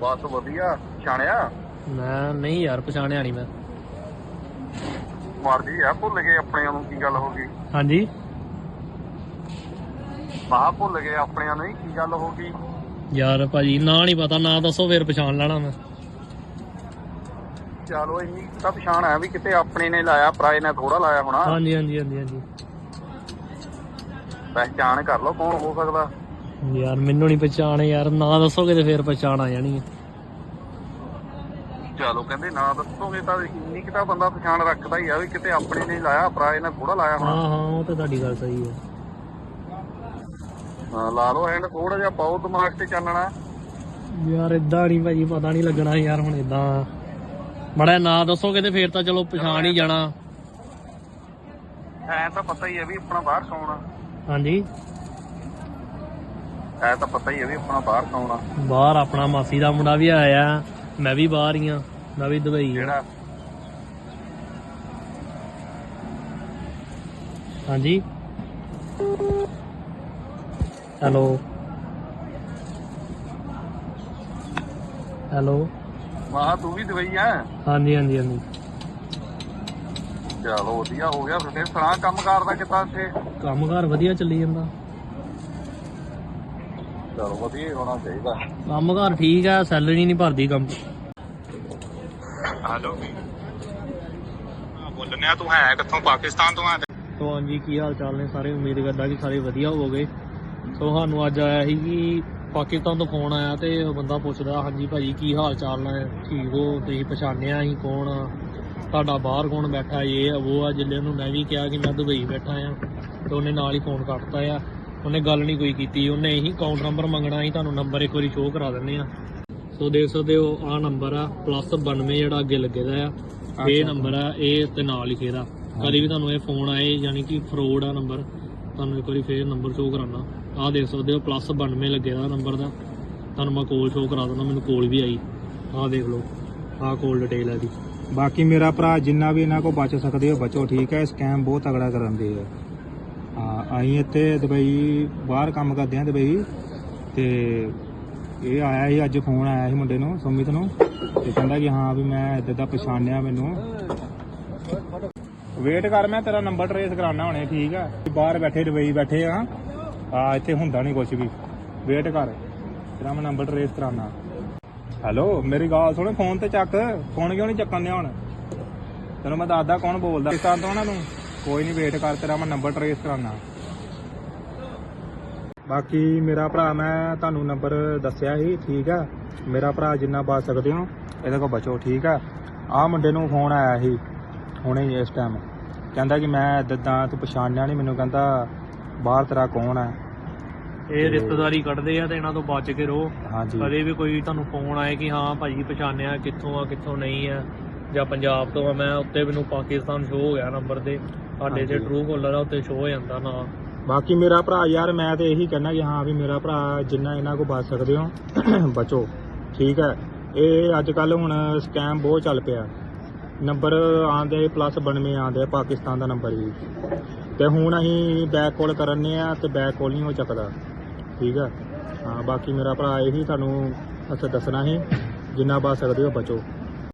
ਬਸ ਵਧੀਆ ਛਾਣਿਆ ਮੈਂ ਨਹੀਂ ਯਾਰ ਪਛਾਣਿਆ ਨਹੀਂ ਮੈਂ। ਮਰਜ਼ੀ ਆ ਭੁੱਲ ਗਏ ਆਪਣਿਆਂ ਨੂੰ ਕੀ ਗੱਲ ਹੋ ਗਈ। ਹਾਂਜੀ? ਮਾਂ ਭੁੱਲ ਗਏ ਆਪਣਿਆਂ ਨੂੰ ਹੀ ਕੀ ਗੱਲ ਹੋ ਗਈ। ਯਾਰ ਭਾਜੀ ਨਾਂ ਨਹੀਂ ਪਤਾ ਨਾਂ ਦੱਸੋ ਫਿਰ ਪਛਾਣ ਲੈਣਾ ਮੈਂ। ਚਲੋ ਇੰਨੀ ਕੁ ਤਾਂ ਪਛਾਣ ਹੈ ਵੀ ਕਿਤੇ ਆਪਣੇ ਨੇ ਲਾਇਆ ਪਰਾਏ ਨੇ ਥੋੜਾ ਲਾਇਆ ਹੋਣਾ। ਹਾਂਜੀ ਹਾਂਜੀ ਹਾਂਜੀ ਹਾਂਜੀ। ਪਹਿਚਾਣ ਕਰ ਲਓ ਕੌਣ ਹੋ ਸਕਦਾ। ਯਾਰ ਮੈਨੂੰ ਨਹੀਂ ਪਛਾਣ ਯਾਰ ਨਾਂ ਦੱਸੋਗੇ ਤੇ ਫਿਰ ਪਛਾਣ ਆ ਜਾਣੀ ਹੈ ਚਲੋ ਕਹਿੰਦੇ ਨਾ ਦੱਸੋਗੇ ਤਾਂ ਇੰਨੀ ਕੁ ਤਾਂ ਬੰਦਾ ਪਛਾਣ ਰੱਖਦਾ ਹੀ ਆ ਵੀ ਕਿਤੇ ਆਪਣੇ ਨੇ ਲਾਇਆ ਪਰਾਏ ਨੇ ਥੋੜਾ ਲਾਇਆ ਹੋਣਾ। ਹਾਂ ਹਾਂ ਉਹ ਤਾਂ ਤੁਹਾਡੀ ਗੱਲ ਸਹੀ ਹੈ ਹਾਂ, ਲਾ ਲਓ ਐਂਡ ਥੋੜਾ ਜਿਹਾ ਪਾਓ ਦਿਮਾਗ ਤੇ ਚਾਨਣਾ। ਯਾਰ ਇਦਾਂ ਨਹੀਂ ਭਾਜੀ ਪਤਾ ਨਹੀਂ ਲੱਗਣਾ ਯਾਰ ਹੁਣ ਇਦਾਂ ਮੜਾ ਨਾਂ ਦੱਸੋਗੇ ਤੇ ਫਿਰ ਤਾਂ ਚਲੋ ਪਛਾਣ ਹੀ ਜਾਣਾ। ਐ ਤਾਂ ਪਤਾ ਹੀ ਹੈ ਵੀ ਆਪਣਾ ਬਾਹਰ ਸੌਣਾ। ਹਾਂਜੀ। ਐ ਤਾਂ ਪਤਾ ਹੀ ਹੈ ਵੀ ਆਪਣਾ ਬਾਹਰ ਸੌਣਾ ਬਾਹਰ ਆਪਣਾ ਮਾਸੀ ਦਾ ਮੁੰਡਾ ਵੀ ਆਇਆ ਮੈਂ ਵੀ ਬਾਹਰ ਹੀ ਆ ਮੈਂ ਵੀ ਦੁਬਈ ਆ। ਜਿਹੜਾ ਹਾਂਜੀ? ਹੈਲੋ? ਹੈਲੋ? ਵਾਹ ਤੂੰ ਵੀ ਦੁਬਈ ਆ? ਹਾਂਜੀ ਹਾਂਜੀ ਹਾਂਜੀ। ਚਲੋ ਵਧੀਆ ਹੋ ਗਿਆ ਫਿਰ ਸੁਣਾ ਕੰਮ ਕਰਦਾ ਕਿਤਾ ਇੱਥੇ? ਕੰਮ ਘਰ ਵਧੀਆ ਚੱਲੀ ਜਾਂਦਾ। ਚਲੋ ਵਧੀਆ ਹੀ ਹੋਣਾ ਚਾਹੀਦਾ। ਕੰਮ ਘਰ ਠੀਕ ਆ ਸੈਲਰੀ ਨਹੀਂ ਭਰਦੀ ਕੰਮ। ਹੈਲੋ। ਬੋਲਨਿਆ ਤੂੰ ਹੈ ਕਿੱਥੋਂ? ਪਾਕਿਸਤਾਨ ਤੋਂ ਆ ਸੋ ਹਾਂਜੀ ਕੀ ਹਾਲ ਚਾਲ ਨੇ ਸਾਰੇ? ਉਮੀਦ ਕਰਦਾ ਕਿ ਸਾਰੇ ਵਧੀਆ ਹੋਵੋਗੇ। ਸੋ ਸਾਨੂੰ ਅੱਜ ਆਇਆ ਸੀ ਕਿ ਪਾਕਿਸਤਾਨ ਤੋਂ ਫੋਨ ਆਇਆ ਤੇ ਉਹ ਬੰਦਾ ਪੁੱਛਦਾ ਹਾਂਜੀ ਭਾਜੀ ਕੀ ਹਾਲ ਚਾਲ ਨੇ? ਠੀਕ ਹੋ? ਤੁਸੀਂ ਪਛਾਣਿਆ ਅਸੀਂ ਕੌਣ ਆ? ਤੁਹਾਡਾ ਬਾਹਰ ਕੌਣ ਬੈਠਾ? ਇਹ ਉਹ ਆ ਜਿੱਲੇ ਉਹਨੂੰ ਮੈਂ ਵੀ ਕਿਹਾ ਕਿ ਮੈਂ ਦੁਬਈ ਬੈਠਾ ਆ। ਤੇ ਉਹਨੇ ਨਾਲ ਹੀ ਫੋਨ ਕੱਟਤਾ ਆ। ਉਹਨੇ ਗੱਲ ਨਹੀਂ ਕੋਈ ਕੀਤੀ ਉਹਨੇ ਇਹੀ ਅਕਾਊਂਟ ਨੰਬਰ ਮੰਗਣਾ ਸੀ ਤੁਹਾਨੂੰ ਨੰਬਰ ਇੱਕ ਵਾਰੀ ਸ਼ੋਅ ਕਰਾ ਦਿੰਨੇ ਆ ਸੋ ਦੇਖ ਸਕਦੇ ਹੋ ਆ ਨੰਬਰ ਆ ਪਲੱਸ 92 ਜਿਹੜਾ ਅੱਗੇ ਲੱਗੇਦਾ ਆ ਇਹ ਨੰਬਰ ਆ ਇਹ ਤੇ ਨਾਲ ਲਿਖੇ ਦਾ ਕਦੀ ਵੀ ਤੁਹਾਨੂੰ ਇਹ ਫੋਨ ਆਏ ਯਾਨੀ ਕਿ ਫਰੋਡ ਆ ਨੰਬਰ ਤੁਹਾਨੂੰ ਇੱਕ ਵਾਰੀ ਫੇਰ ਨੰਬਰ ਸ਼ੋਅ ਕਰਾਉਣਾ। ਆਹ ਦੇਖ ਸਕਦੇ ਹੋ ਪਲੱਸ 92 ਲੱਗੇ ਦਾ ਨੰਬਰ ਦਾ। ਤੁਹਾਨੂੰ ਮੈਂ ਕੋਲ ਸ਼ੋਅ ਕਰਾ ਦਿੰਦਾ ਮੈਨੂੰ ਕੋਲ ਵੀ ਆਈ। ਆਹ ਦੇਖ ਲਓ ਆਹ ਕੋਲ ਡਿਟੇਲ ਹੈ ਦੀ ਬਾਕੀ ਮੇਰਾ ਭਰਾ ਜਿੰਨਾ ਵੀ ਇਹਨਾਂ ਕੋ ਬਚ ਸਕਦੇ ਹੋ ਬਚੋ ਠੀਕ ਹੈ? ਸਕੈਮ ਬਹੁਤ ਤਗੜਾ ਕਰਾਂਦੇ ਆ। ਹਾਂ, ਅਸੀਂ ਇੱਥੇ ਦੁਬਈ ਬਾਹਰ ਕੰਮ ਕਰਦੇ ਹਾਂ ਦੁਬਈ। ਤੇ ਇਹ ਆਇਆ ਸੀ, ਅੱਜ ਫੋਨ ਆਇਆ ਸੀ ਮੁੰਡੇ ਨੂੰ, ਸੁਮਿਤ ਨੂੰ। ਤੇ ਕਹਿੰਦਾ ਕਿ ਹਾਂ ਵੀ ਮੈਂ ਇੱਦਾਂ ਦਾ ਪਛਾਣਿਆ ਮੈਨੂੰ। ਵੇਟ ਕਰ, ਮੈਂ ਤੇਰਾ ਨੰਬਰ ਟਰੇਸ ਕਰਾਉਣਾ ਹੁਣੇ, ਠੀਕ ਆ? ਬਾਹਰ ਬੈਠੇ, ਦੁਬਈ ਬੈਠੇ ਆ। ਆ, ਇੱਥੇ ਹੁੰਦਾ ਨਹੀਂ ਕੁਝ ਵੀ। ਵੇਟ ਕਰ, ਤੇਰਾ ਮੈਂ ਨੰਬਰ ਟਰੇਸ ਕਰਾਉਣਾ। ਹੈਲੋ ਮੇਰੀ ਗੱਲ ਸੁਣ ਫੋਨ ਤੇ ਚੱਕ। ਫੋਨ ਕਿਉਂ ਨਹੀਂ ਚੱਕਣ ਦਿਆ ਹੁਣ? ਤੈਨੂੰ ਮੈਂ ਦੱਸਦਾ ਕੌਣ ਬੋਲਦਾ। ਪਾਕਿਸਤਾਨ ਤੋਂ ਉਹਨਾਂ ਨੂੰ ਕੋਈ ਨਹੀਂ ਵੇਟ ਕਰ ਤੇਰਾ ਮੈਂ ਨੰਬਰ ਟਰੇਸ ਕਰਾਉਣਾ ਬਾਕੀ ਮੇਰਾ ਭਰਾ ਮੈਂ ਤੁਹਾਨੂੰ ਨੰਬਰ ਦੱਸਿਆ ਸੀ ਠੀਕ ਆ? ਮੇਰਾ ਭਰਾ ਜਿੰਨਾ ਬਚ ਸਕਦੇ ਹੋ ਇਹਦੇ ਕੋਲ ਬਚੋ ਠੀਕ ਆ? ਆਹ ਮੁੰਡੇ ਨੂੰ ਫੋਨ ਆਇਆ ਸੀ ਹੁਣੇ ਹੀ ਇਸ ਟਾਈਮ ਕਹਿੰਦਾ ਕਿ ਮੈਂ ਦਦਾਂ ਤੂੰ ਪਛਾਣਿਆ ਨਹੀਂ ਮੈਨੂੰ ਕਹਿੰਦਾ ਬਾਹਰ ਤੇਰਾ ਕੌਣ ਆ? ਇਹ ਰਿਸ਼ਤੇਦਾਰੀ ਕੱਢਦੇ ਆ ਤੇ ਇਹਨਾਂ ਤੋਂ ਬਚ ਕੇ ਰਹੋ। ਹਾਂਜੀ। ਕਦੇ ਵੀ ਕੋਈ ਤੁਹਾਨੂੰ ਫੋਨ ਆਏ ਕਿ ਹਾਂ ਭਾਜੀ ਪਛਾਣਿਆ ਕਿੱਥੋਂ ਆ ਕਿੱਥੋਂ ਨਹੀਂ ਆ ਜਾਂ ਪੰਜਾਬ ਤੋਂ ਆ ਮੈਂ ਉੱਤੇ ਮੈਨੂੰ ਪਾਕਿਸਤਾਨ ਸ਼ੋ ਹੋ ਗਿਆ ਨੰਬਰ ਤੇ। ਸਾਡੇ ਤੇ ਹਾਂਜੀ। ਟਰੂ ਕਾਲਰ ਆ ਉੱਤੇ ਸ਼ੋ ਹੋ ਜਾਂਦਾ ਨਾ। ਬਾਕੀ ਮੇਰਾ ਭਰਾ ਯਾਰ ਮੈਂ ਤੇ ਇਹੀ ਕਹਿਣਾ ਕਿ ਹਾਂ ਵੀ ਮੇਰਾ ਭਰਾ ਜਿੰਨਾ ਇਹਨਾਂ ਕੋ ਬਚ ਸਕਦੇ ਹੋ ਬਚੋ। ਠੀਕ ਹੈ। ਇਹ ਅੱਜ ਕੱਲ ਹੁਣ ਸਕੈਮ ਬਹੁਤ ਚੱਲ ਪਿਆ। ਨੰਬਰ ਆਂਦੇ ਪਲੱਸ 92 ਆਂਦੇ ਪਾਕਿਸਤਾਨ ਦਾ ਨੰਬਰ ਵੀ। ਤੇ ਹੁਣ ਅਸੀਂ ਬੈਕ ਕਾਲ ਕਰਨੇ ਆ ਤੇ ਬੈਕ ਕਾਲ ਨਹੀਂ ਹੋ ਚੱਕਦਾ। ਠੀਕ ਹੈ। ਹਾਂ ਬਾਕੀ ਮੇਰਾ ਭਰਾ ਇਹੀ ਤੁਹਾਨੂੰ ਅੱਛਾ ਦੱਸਣਾ ਸੀ ਜਿੰਨਾ ਬਚ ਸਕਦੇ ਹੋ ਬਚੋ।